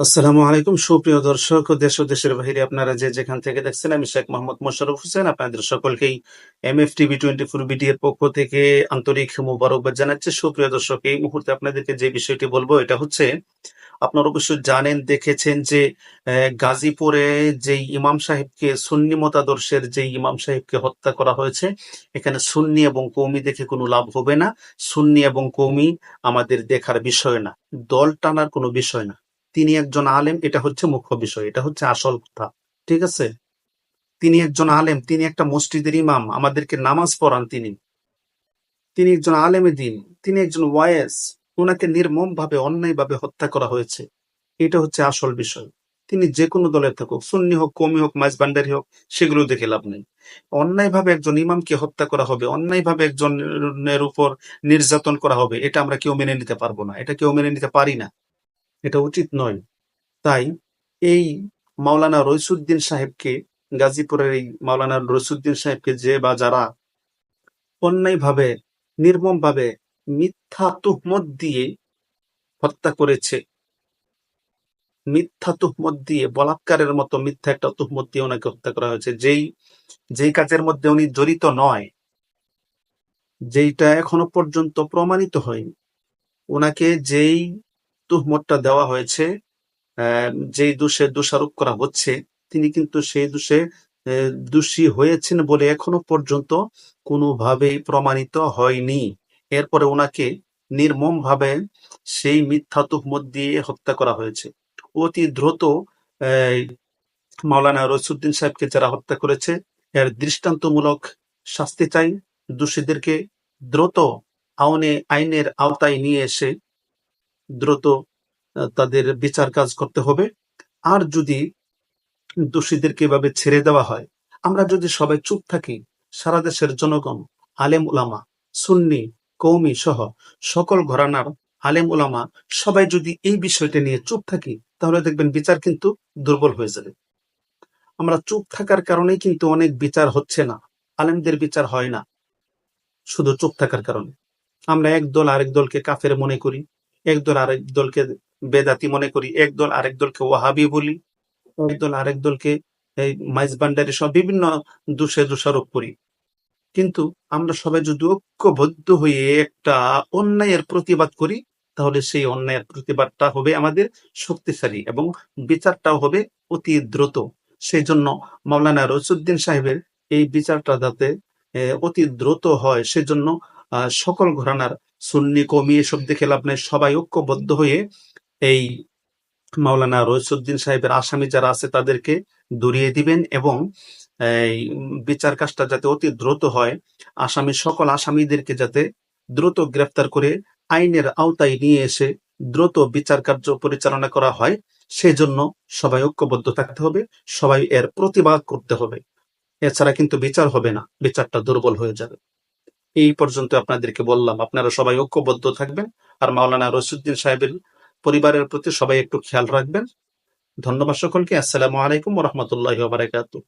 আসসালামু আলাইকুম, সুপ্রিয় দর্শক, দেশ ও দেশের বাহিরে আপনারা যে যেখান থেকে দেখছেন, আমি শেখ মোহাম্মদ মোশারফ হোসেন, আপনাদের সকলকেই M F TV twenty four BD এর পক্ষ থেকে আন্তরিক মোবারকবাদ জানাচ্ছি। সুপ্রিয় দর্শক, এই মুহূর্তে আপনাদেরকে যে বিষয়টি বলব, এটা হচ্ছে, আপনারা অবশ্যই জানেন, দেখেছেন যে গাজীপুরে যে ইমাম সাহেবকে, সুন্নি মতাদর্শের যে ইমাম সাহেবকে হত্যা করা হয়েছে, এখানে সুন্নি এবং কৌমি দেখে কোনো লাভ হবে না। সুন্নি এবং কৌমি আমাদের দেখার বিষয় না। দল টানার কোনো বিষয় না। তিনি একজন আলেম, এটা হচ্ছে মুখ্য বিষয়, এটা হচ্ছে আসল কথা, ঠিক আছে? তিনি একজন আলেম, তিনি একটা মসজিদের ইমাম, আমাদেরকে নামাজ পড়ান তিনি। তিনি একজন আলেমে দিন, তিনি একজন ওয়ায়েস ওনাকে নির্মম ভাবে অন্যায় ভাবে হত্যা করা হয়েছে, এটা হচ্ছে আসল বিষয়। তিনি যে কোনো দলের থাকুক, সুন্নি হোক কমি হোক, মাইজ ভান্ডারি হোক, সেগুলো দেখে লাভ নেই। অন্যায় ভাবে একজন ইমামকে হত্যা করা হবে অন্যায় ভাবে একজনের উপর নির্যাতন করা হবে, এটা আমরা কেউ মেনে নিতে পারব না, এটা কেউ মেনে নিতে পারি না। এটা উচিত নয়। তাই এই মাওলানা রইসুদ্দিন সাহেবকে, গাজীপুরের এই মাওলানা রইসুদ্দিন সাহেবকে যে বা যারা অন্যায়ভাবে, নির্মমভাবে মিথ্যা তুহমত দিয়ে হত্যা করেছে, মিথ্যা তুহমত দিয়ে, বলাৎকারের মতো মিথ্যা একটা তুহমত দিয়ে ওনাকে হত্যা করা হয়েছে। যেই যেই কাজের মধ্যে উনি জড়িত নয়, যেইটা এখনও পর্যন্ত প্রমাণিত হয়নি। ওনাকে যেই তুহমতটা দেওয়া হয়েছে যেই দোষে দোষারোপ করা হচ্ছে তিনি কিন্তু সেই দোষে দোষী হয়েছেন বলে এখনও পর্যন্ত কোনোভাবেই প্রমাণিত হয়নি এরপরে ওনাকে নির্মম ভাবে সেই মিথ্যা তুহমত দিয়ে হত্যা করা হয়েছে অতি দ্রুত মাওলানা রসুদ্দিন সাহেবকে যারা হত্যা করেছে এর দৃষ্টান্তমূলক শাস্তি চাই দোষীদেরকে দ্রুত আইনে আইনের আওতায় নিয়ে এসে দ্রুত তাদের বিচার কাজ করতে হবে। আর যদি দোষীদেরকে এভাবে ছেড়ে দেওয়া হয়, আমরা যদি সবাই চুপ থাকি, সারা দেশের জনগণ, আলেম উলামা, সুন্নি কৌমি সহ সকল ঘরানার আলেম উলামা সবাই যদি এই বিষয়টা নিয়ে চুপ থাকি, তাহলে দেখবেন বিচার কিন্তু দুর্বল হয়ে যাবে। আমরা চুপ থাকার কারণেই কিন্তু অনেক বিচার হচ্ছে না, আলেমদের বিচার হয় না, শুধু চুপ থাকার কারণে। আমরা এক দল আরেক দলকে কাফের মনে করি এক দল আরেক দলকে বেদাতি মনে করি এক দল আরেক দলকে ওয়াহাবি বলি এক দল আরেক দলকে এই মাইজ ভান্ডারি সব বিভিন্ন দোষে দোষারোপ করি। কিন্তু আমরা সবাই যদি ঐক্যবদ্ধ হয়ে একটা অন্যায়ের প্রতিবাদ করি, তাহলে সেই অন্যায়ের প্রতিবাদটা হবে আমাদের শক্তিশালী এবং বিচারটাও হবে অতি দ্রুত। সেই জন্য মাওলানা রসুদ্দিন সাহেবের এই বিচারটা যাতে অতি দ্রুত হয়, সেজন্য সকল ঘরানার সুন্নি কমি এসব দেখে লাভ নাই। সবাই ঐক্যবদ্ধ হয়ে এই মাওলানা রইসুদ্দিন সাহেবের আসামি যারা আছে তাদেরকে দূরিয়ে দিবেন এবং এই বিচার কাজটা যাতে অতি দ্রুত হয়, আসামি সকল আসামিদেরকে যাতে দ্রুত গ্রেফতার করে আইনের আওতায় নিয়ে এসে দ্রুত বিচার কার্য পরিচালনা করা হয়, সেজন্য সবাই ঐক্যবদ্ধ থাকতে হবে, সবাই এর প্রতিবাদ করতে হবে। এছাড়া কিন্তু বিচার হবে না, বিচারটা দুর্বল হয়ে যাবে। এই পর্যন্ত আপনাদেরকে বললাম। আপনারা সবাই ঐক্যবদ্ধ থাকবেন। আর মাওলানা রসুদ্দিন সাহেবের পরিবারের প্রতি সবাই একটু খেয়াল রাখবেন। ধন্যবাদ সকলকে। আসসালামু আলাইকুম রহমতুল্লাহ বারাকাতু